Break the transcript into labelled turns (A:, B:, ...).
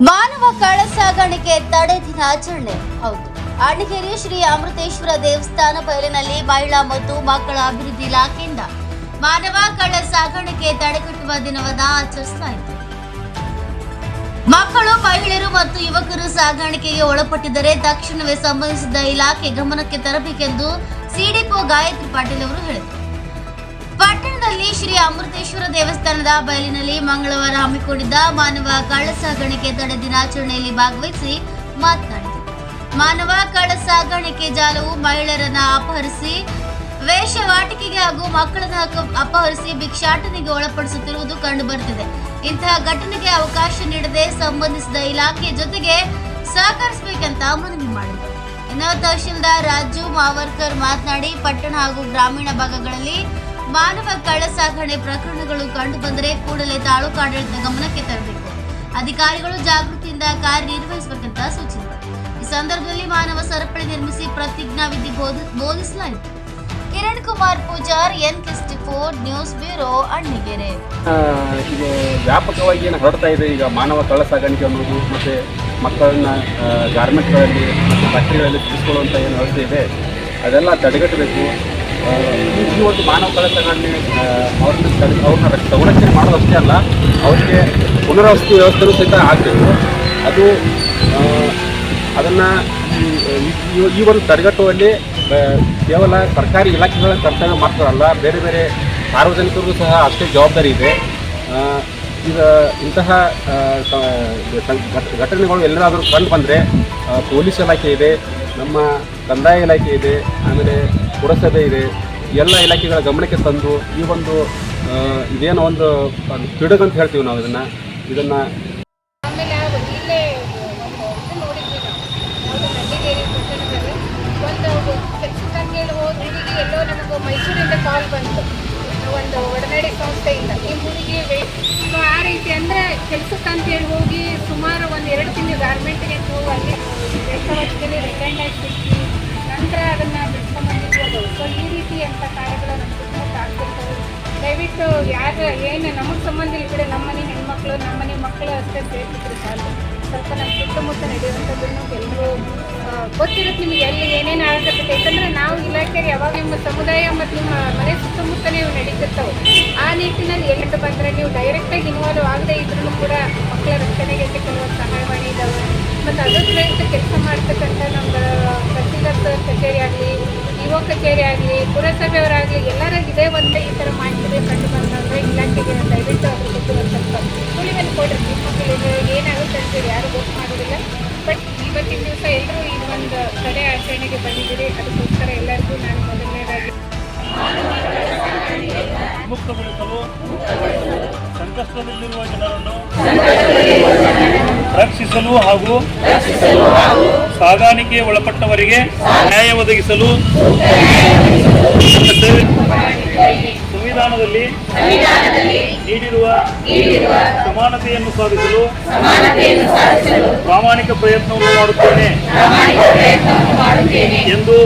A: ಮಾನವ ಕಳ್ಳ ಸಾಗಾಣಿಕೆ ತಡೆ ದಿನಾಚರಣೆ. ಹೌದು. ಅಣಗೇರಿ ಶ್ರೀ ಅಮೃತೇಶ್ವರ ದೇವಸ್ಥಾನ ಬಯಲಿನಲ್ಲಿ ಮಹಿಳಾ ಮತ್ತು ಮಕ್ಕಳ ಅಭಿವೃದ್ಧಿ ಇಲಾಖೆಯಿಂದ ಮಾನವ ಕಳ್ಳ ಸಾಗಾಣಿಕೆ ತಡೆಗಟ್ಟುವ ದಿನವನ್ನ ಆಚರಿಸಲಾಯಿತು ಮಕ್ಕಳು, ಮಹಿಳೆಯರು ಮತ್ತು ಯುವಕರು ಸಾಗಾಣಿಕೆಗೆ ಒಳಪಟ್ಟಿದ್ದರೆ ತಕ್ಷಣವೇ ಸಂಬಂಧಿಸಿದ ಇಲಾಖೆ ಗಮನಕ್ಕೆ ತರಬೇಕೆಂದು ಸಿಡಿಪೋ ಗಾಯತ್ರಿ ಪಾಟೀಲ್ ಅವರು ಹೇಳಿದರು. ಪಟ್ಟಣದಲ್ಲಿ ಶ್ರೀ ಅಮೃತೇಶ್ವರ ದೇವಸ್ಥಾನದ ಬಯಲಿನಲ್ಲಿ ಮಂಗಳವಾರ ಹಮ್ಮಿಕೊಂಡಿದ್ದ ಮಾನವ ಕಳ್ಳ ಸಾಗಾಣಿಕೆ ತಡೆ ದಿನಾಚರಣೆಯಲ್ಲಿ ಭಾಗವಹಿಸಿ ಮಾತನಾಡಿದರು. ಮಾನವ ಕಳ್ಳ ಸಾಗಾಣಿಕೆ ಜಾಲವು ಮಹಿಳೆಯರನ್ನ ಅಪಹರಿಸಿ ವೇಷವಾಟಿಕೆಗೆ ಹಾಗೂ ಮಕ್ಕಳನ್ನು ಅಪಹರಿಸಿ ಭಿಕ್ಷಾಟನೆಗೆ ಒಳಪಡಿಸುತ್ತಿರುವುದು ಕಂಡುಬರುತ್ತಿದೆ ಇಂತಹ ಘಟನೆಗೆ ಅವಕಾಶ ನೀಡದೆ ಸಂಬಂಧಿಸಿದ ಇಲಾಖೆ ಜೊತೆಗೆ ಸಹಕರಿಸಬೇಕಂತ ಮನವಿ ಮಾಡಿದರು. ಇನ್ನು ತಹಶೀಲ್ದಾರ್ ರಾಜು ಮಾವರ್ಕರ್ ಮಾತನಾಡಿ, ಪಟ್ಟಣ ಹಾಗೂ ಗ್ರಾಮೀಣ ಭಾಗಗಳಲ್ಲಿ ಮಾನವ ಕಳ್ಳ ಸಾಗಣೆ ಪ್ರಕರಣಗಳು ಕಂಡುಬಂದರೆ ಕೂಡಲೇ ತಾಲೂಕು ಆಡಳಿತ ಗಮನಕ್ಕೆ ತರಬೇಕು. ಅಧಿಕಾರಿಗಳು ಜಾಗೃತಿಯಿಂದ ಕಾರ್ಯನಿರ್ವಹಿಸಬೇಕಂತ ಸೂಚಿಸಿದರು. ಈ ಸಂದರ್ಭದಲ್ಲಿ ಮಾನವ ಸರಪಳಿ ನಿರ್ಮಿಸಿ ಪ್ರತಿಜ್ಞಾ ವಿಧಿ ಬೋಧ- ಬೋಧಿಸಲಾಯಿತು. ಕಿರಣ್ ಕುಮಾರ್ ಪೂಜಾರ್ ಎನ್ ಕಿಸ್ಟಿ ಫೋರ್ ನ್ಯೂಸ್ ಬ್ಯೂರೋ ಅಣ್ಣಿಗೆರೆ.
B: ವ್ಯಾಪಕವಾಗಿ ಏನು ಹರಡ್ತಾ ಇದೆ ಈಗ ಮಾನವ ಕಳ್ಳ ಸಾಗಾಣಿಕೆ ಅನ್ನೋದು, ಮತ್ತು ಮಕ್ಕಳನ್ನ ಗಾರ್ಮೆಂಟ್ಗಳಲ್ಲಿ ಮತ್ತು ಫ್ಯಾಕ್ಟ್ರಿಗಳಲ್ಲಿ ತಿಳಿಸ್ಕೊಳ್ಳುವಂಥ ಏನು ವ್ಯವಸ್ಥೆ ಇದೆ. ಅದೆಲ್ಲ ತಡೆಗಟ್ಟಬೇಕು. ಈ ಒಂದು ಮಾನವ ಆ, ಅವ್ರನ್ನ ಅವ್ರನ್ನ ರಕ್ಷ- ಸಂರಕ್ಷಣೆ ಮಾಡೋದಷ್ಟೇ ಅಲ್ಲ ಅವರಿಗೆ ಪುನರ್ವಸತಿ ವ್ಯವಸ್ಥೆನೂ ಸಹಿತ ಆಗಬೇಕು. ಅದು ಅದನ್ನು ಈ ಒಂದು ತಡೆಗಟ್ಟುವಲ್ಲಿ ಕೇವಲ ಸರ್ಕಾರಿ ಇಲಾಖೆಗಳ ಕರ್ತವ್ಯ ಮಾಡ್ತಾರಲ್ಲ ಬೇರೆ ಬೇರೆ ಸಾರ್ವಜನಿಕರಿಗೂ ಸಹ ಅಷ್ಟೇ ಜವಾಬ್ದಾರಿ ಇದೆ. ಈಗ ಇಂತಹ ಘಟನೆಗಳು ಎಲ್ಲಾದರೂ ಕಂಡು ಬಂದರೆ ಪೊಲೀಸ್ ಇಲಾಖೆ ಇದೆ ನಮ್ಮ ಕಂದಾಯ ಇಲಾಖೆ ಇದೆ ಆಮೇಲೆ ಪುರಸಭೆ ಇದೆ, ಎಲ್ಲ ಇಲಾಖೆಗಳ ಗಮನಕ್ಕೆ ತಂದು ಈ ಒಂದು ಇದೇನೋ ಒಂದು ಅಂತ ಹೇಳ್ತೀವಿ ನಾವು ಇದನ್ನು. ಇದನ್ನು
C: ಎಲ್ಲೋ ನಮಗೆ ಮೈಸೂರಿಂದ ಕಾಲ್ ಬಂತು. ಒಂದು ಒಡನಾಡಿ ಸಂಸ್ಥೆಯಿಂದ. ಈ ಹುಡುಗಿ ಸೊ ಆ ರೀತಿ ಅಂದರೆ ಕೆಲಸಕ್ಕೆ ಅಂತೇಳಿ ಹೋಗಿ ಸುಮಾರು ಒಂದು ಎರಡು ತಿಂಗಳು ಗಾರ್ಮೆಂಟ್ಗೆ ಹೋಗಿ ಅಲ್ಲಿ ವರ್ಷದಲ್ಲಿ ರಿಟೈರ್ಡ್ ಆಗಿ ನಂತರ ಅದನ್ನು ಬಿಡ್ಸ್ಕೊಂಡ್ಬಂದಿದ್ದು ಸೊ ಈ ರೀತಿ ಅಂತ ಕಾರ್ಯಗಳು ನಮ್ಮ ಆಗ್ತಿರ್ತವೆ ದಯವಿಟ್ಟು ಯಾರು ಏನು ನಮಗೆ ಸಂಬಂಧ ಇಲ್ಲ ಕಡೆ ನಮ್ಮ ಮನೆ ಹೆಣ್ಮಕ್ಳು, ನಮ್ಮ ಮನೆ ಮಕ್ಕಳು ಅಷ್ಟೇ ಸೇರ್ತಿದ್ರು ಸಾಕು. ಸ್ವಲ್ಪ ನಮ್ಮ ಸುತ್ತಮುತ್ತ ನಡೆಯುವಂಥದ್ದನ್ನು ಎಲ್ಲರೂ ಗೊತ್ತಿರುತ್ತೆ ನಿಮಗೆ ಎಲ್ಲಿ ಏನೇನು ಆಗತ್ತೆ ಯಾಕಂದರೆ ನಾವು ಇಲಾಖೆಗೆ ಯಾವಾಗ ನಿಮ್ಮ ಸಮುದಾಯ ಮತ್ತು ನಿಮ್ಮ ಮನೆ ಸುತ್ತಮುತ್ತ ನೀವು ನಡೀತಿರ್ತವೆ. ಆ ನಿಟ್ಟಿನಲ್ಲಿ ಎಲ್ಲಿಂದ ಬಂದರೆ ನೀವು ಡೈರೆಕ್ಟಾಗಿ ಇನ್ವಾಲ್ವ್ ಆಗದೇ ಇದ್ರೂ ಕೂಡ ಮಕ್ಕಳ ರಕ್ಷಣೆಗೆ ಕೆಲವೊಂದು ಸಹಾಯವಾಣಿ ಇದ್ದಾವೆ ಮತ್ತು ಅದರ ಕೆಲಸ ಮಾಡ್ತಕ್ಕಂಥ ನಮ್ಮ ಕಚೇರಿ ಆಗಲಿ ಇಒ ಕಚೇರಿ ಆಗಲಿ, ಪುರಸಭೆಯವರಾಗಲಿ, ಎಲ್ಲರ ಇದೇ ಒಂದೇ ಈ ಥರ ಮಾಡ್ತಿದೆ ಕಂಡು ಬಂದಾಗ ಇಲಾಖೆಗೆ ದಯವಿಟ್ಟು ಅದ್ರ ಬಗ್ಗೆ ಒಂದು ಸ್ವಲ್ಪ ಸುಳಿವನ್ನು ಕೊಡ್ರಿ. ಮಕ್ಕಳಿಗೆ ಏನಾಗುತ್ತೆ ಅಂತೇಳಿ ಯಾರು ಗೊತ್ತು ಮಾಡೋದಿಲ್ಲ. ಬಟ್ ಇವತ್ತಿನ ದಿವಸ ಎಲ್ಲರೂ ಈ ಒಂದು ತಡೆ ಆಚರಣೆಗೆ ಬಂದಿದ್ದೀರಿ. ಅದಕ್ಕೋಸ್ಕರ ಎಲ್ಲರಿಗೂ ನಾನು ಮೊದಲನೇದಾಗಿ
D: ಮುಕ್ತಗೊಳಿಸಲು ಸಂಕಷ್ಟದಲ್ಲಿರುವ ಜನರನ್ನು ರಕ್ಷಿಸಲು ಹಾಗೂ ಸಾಗಾಣಿಕೆ ಒಳಪಟ್ಟವರಿಗೆ ನ್ಯಾಯ ಒದಗಿಸಲು ಸಂವಿಧಾನದಲ್ಲಿ ನೀಡಿರುವ ಸಮಾನತೆಯನ್ನು ಸಾಧಿಸಲು ಪ್ರಾಮಾಣಿಕ ಪ್ರಯತ್ನವನ್ನು ಮಾಡುತ್ತೇನೆ ಎಂದು